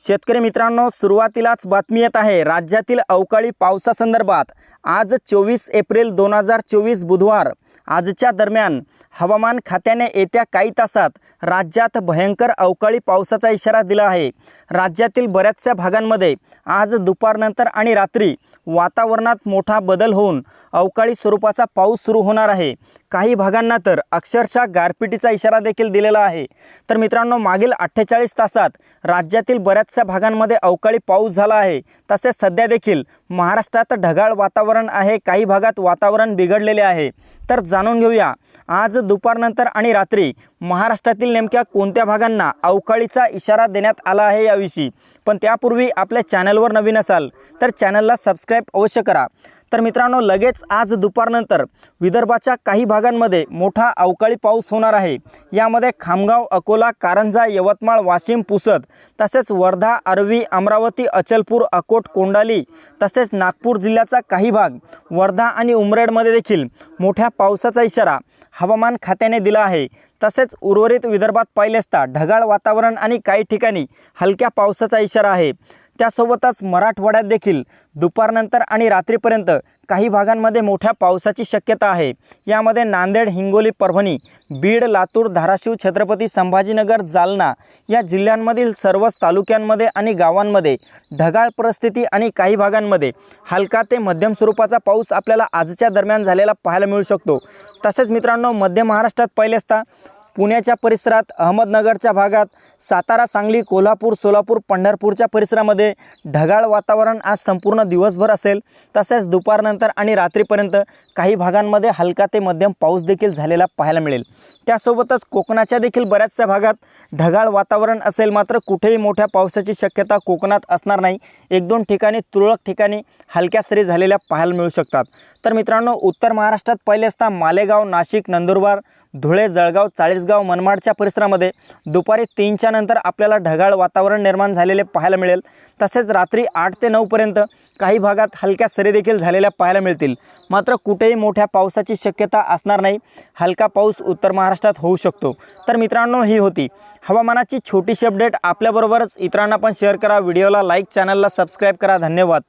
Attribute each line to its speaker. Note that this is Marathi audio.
Speaker 1: शेतकरी मित्रांनो सुरुवातीलाच बातमी येत आहे राज्यातील अवकाळी पावसासंदर्भात आज चोवीस एप्रिल दोन हजार चोवीस बुधवार. आजच्या दरम्यान हवामान खात्याने येत्या काही तासात राज्यात भयंकर अवकाळी पावसाचा इशारा दिला आहे. राज्यातील बऱ्याचशा भागांमध्ये आज दुपारनंतर आणि रात्री वातावरणात मोठा बदल होऊन अवकाळी स्वरूपाचा पाऊस सुरू होणार आहे. काही भागांना तर अक्षरशः गारपिटीचा इशारा देखील दिलेला आहे. तर मित्रांनो मागील अठ्ठेचाळीस तासात राज्यातील बऱ्याचशा भागांमध्ये अवकाळी पाऊस झाला आहे. तसेच सध्या देखील महाराष्ट्रात ढगाळ वातावरण आहे काही भागात वातावरण बिघडलेले आहे. तर जाणून घेऊया आज दुपारनंतर आणि रात्री महाराष्ट्रातील नेमक्या कोणत्या भागांना अवकाळीचा इशारा देण्यात आला आहे याविषयी. पण त्यापूर्वी आपल्या चॅनलवर नवीन असाल तर चॅनलला सबस्क्राईब अवश्य करा. तर मित्रांनो लगेच आज दुपारनंतर विदर्भाच्या काही भागांमध्ये मोठा अवकाळी पाऊस होणार आहे. यामध्ये खामगाव अकोला कारंजा यवतमाळ वाशिम पुसद तसेच वर्धा अरवी अमरावती अचलपूर अकोट कोंडाली तसेच नागपूर जिल्ह्याचा काही भाग वर्धा आणि उमरेडमध्ये देखील मोठ्या पावसाचा इशारा हवामान खात्याने दिला आहे. तसेच उर्वरित विदर्भात पाहिले असता ढगाळ वातावरण आणि काही ठिकाणी हलक्या पावसाचा इशारा आहे. त्यासोबतच मराठवाड्यात देखील दुपारनंतर आणि रात्रीपर्यंत काही भागांमध्ये मोठ्या पावसाची शक्यता आहे. यामध्ये नांदेड हिंगोली परभणी बीड लातूर धाराशिव छत्रपती संभाजीनगर जालना या जिल्ह्यांमधील सर्वच तालुक्यांमध्ये आणि गावांमध्ये ढगाळ परिस्थिती आणि काही भागांमध्ये हलका ते मध्यम स्वरूपाचा पाऊस आपल्याला आजच्या दरम्यान झालेला पाहायला मिळू शकतो. तसेच मित्रांनो मध्य महाराष्ट्रात पहिले असता पुण्याच्या परिसरात अहमदनगरच्या भागात सातारा सांगली कोल्हापूर सोलापूर पंढरपूरच्या परिसरामध्ये ढगाळ वातावरण आज संपूर्ण दिवसभर असेल. तसेच दुपारनंतर आणि रात्रीपर्यंत काही भागांमध्ये हलका ते मध्यम पाऊस देखील झालेला पाहायला मिळेल. त्यासोबतच कोकणाच्या देखील बऱ्याचशा भागात ढगाळ वातावरण असेल. मात्र कुठेही मोठ्या पावसाची शक्यता कोकणात असणार नाही. एक दोन ठिकाणी तुरळक ठिकाणी हलक्या सरी झालेल्या पाहायला मिळू शकतात. तर मित्रांनो उत्तर महाराष्ट्रात पहिले असता मालेगाव नाशिक नंदुरबार धुळे जळगाव चाळीसगाव मनमाडच्या परिसरामध्ये दुपारी तीनच्या नंतर आपल्याला ढगाळ वातावरण निर्माण झालेले पाहायला मिळेल. तसेच रात्री आठ ते नऊपर्यंत काही भागात हलक्या सरीदेखील झालेल्या पाहायला मिळतील. मात्र कुठेही मोठ्या पावसाची शक्यता असणार नाही. हलका पाऊस उत्तर महाराष्ट्रात होऊ शकतो. तर मित्रांनो ही होती. हवामानाची छोटीशी अपडेट आपल्याबरोबरच इतरांना पण शेअर करा. व्हिडिओला लाईक चॅनलला सबस्क्राईब करा. धन्यवाद.